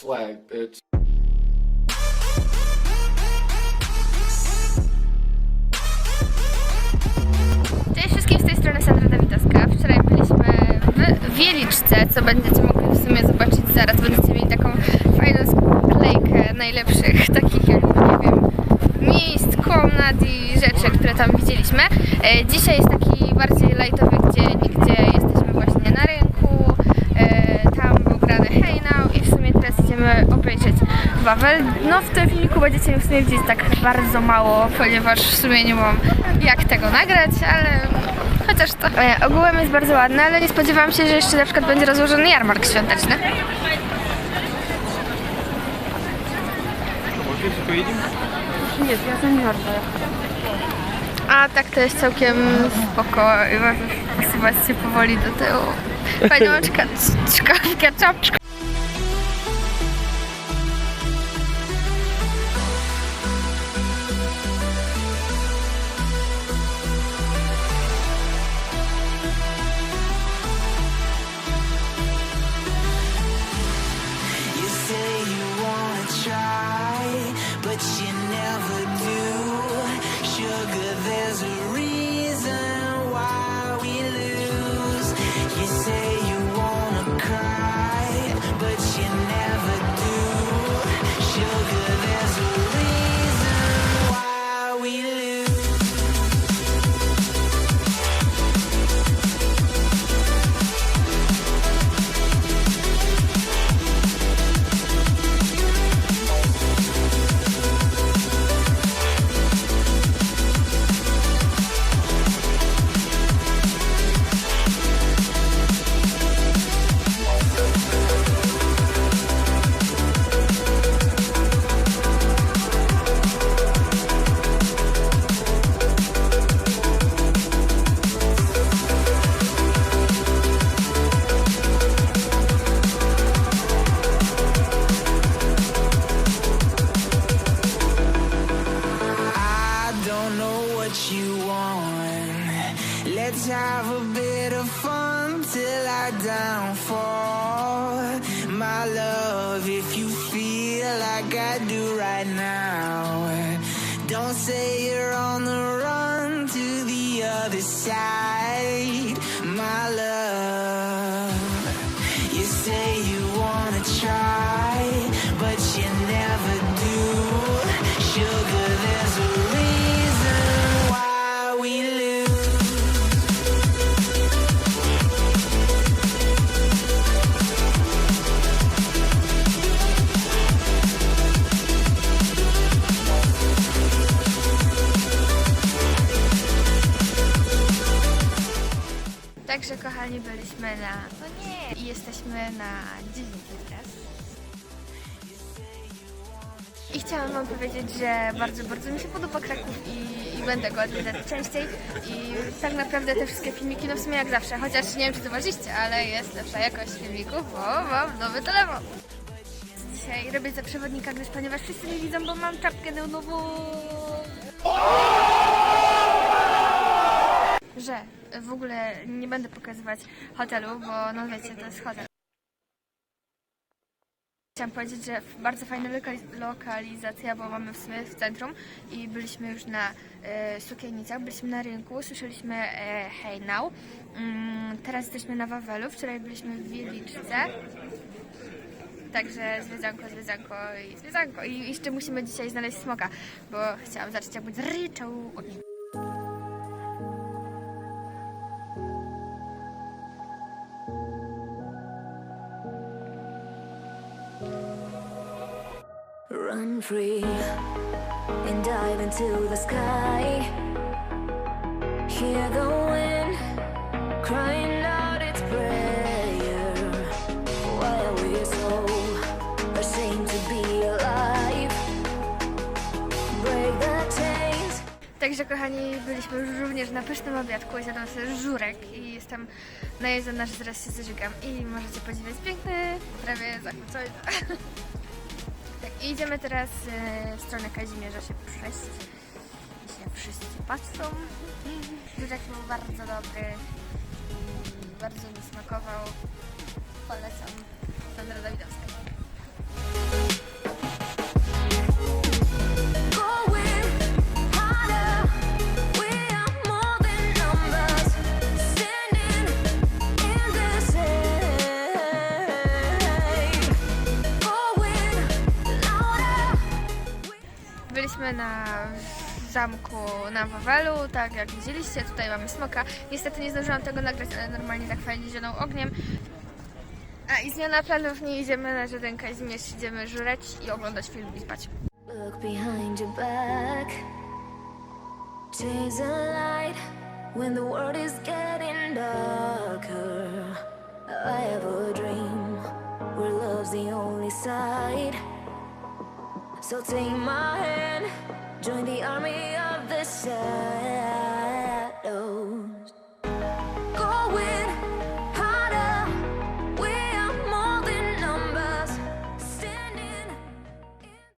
swag, bitch. Cześć wszystkim z tej strony Sandra Dawidowska. Wczoraj byliśmy w Wieliczce, co będziecie mogli w sumie zobaczyć zaraz. Będziecie mieli taką fajną sklejkę najlepszych takich jakby, nie wiem, miejsc, komnat i rzeczy, które tam widzieliśmy. E, Dzisiaj jest taki bardziej lightowy dzień, gdzie jesteśmy właśnie na rynku. E, Tam był grany Hey Now i w sumie teraz idziemy obejrzeć Wawel. No w tym filmiku będziecie w sumie widzieć tak bardzo mało, ponieważ w sumie nie mam jak tego nagrać, ale chociaż to. E, ogółem jest bardzo ładne, ale nie spodziewałam się, że jeszcze na przykład będzie rozłożony jarmark świąteczny. Nie, ja sam nie A tak to jest całkiem spoko posuwać się powoli do tyłu. Fajna czka, czkawka, czapczka. Downfall. My love, if you feel like I do right now, don't say you're on the run to the other side. My love, Także kochani, byliśmy na... No nie! I jesteśmy na 10 teraz. I chciałam wam powiedzieć, że bardzo, bardzo mi się podoba Kraków i, i będę go odwiedzać częściej. I tak naprawdę te wszystkie filmiki, no w sumie jak zawsze, chociaż nie wiem czy zauważyliście, ale jest lepsza jakość filmików, bo mam nowy telefon. Dzisiaj robię za przewodnika, gdyż ponieważ wszyscy mnie widzą, bo mam czapkę neonową. W ogóle nie będę pokazywać hotelu, bo no wiecie, to jest hotel. Chciałam powiedzieć, że bardzo fajna lokali- lokalizacja, bo mamy w sumie w centrum i byliśmy już na e, Sukiennicach, byliśmy na rynku, słyszeliśmy e, Hey Now. Mm, teraz jesteśmy na Wawelu, wczoraj byliśmy w Wieliczce. Także zwiedzanko, zwiedzanko i zwiedzanko. I jeszcze musimy dzisiaj znaleźć smoka, bo chciałam zacząć jak będzie ryczał. Run free and dive into the sky. Hear the wind crying out its prayer. While we're so ashamed to be alive, break the chains. Także kochani, byliśmy już również na pysznym obiadku, zjadłam sobie żurek i jestem najedzona, że zaraz się zażygam i możecie podziwiać piękny, prawie zachwycony. idziemy teraz e, w stronę Kazimierza się przejść. I się wszyscy patrzą. Żurek był bardzo dobry i bardzo mi smakował. Polecam. Sandra Dawidowska. Jesteśmy na zamku na Wawelu, tak jak widzieliście, tutaj mamy smoka. Niestety nie zdążyłam tego nagrać, ale normalnie tak fajnie zieloną ogniem. A i zmiana planów, nie idziemy na żadenka i zmierzch, idziemy żureć i oglądać film i spać. Look behind your back. Chase a light when the world is getting darker. I have a dream where love's the only side. So take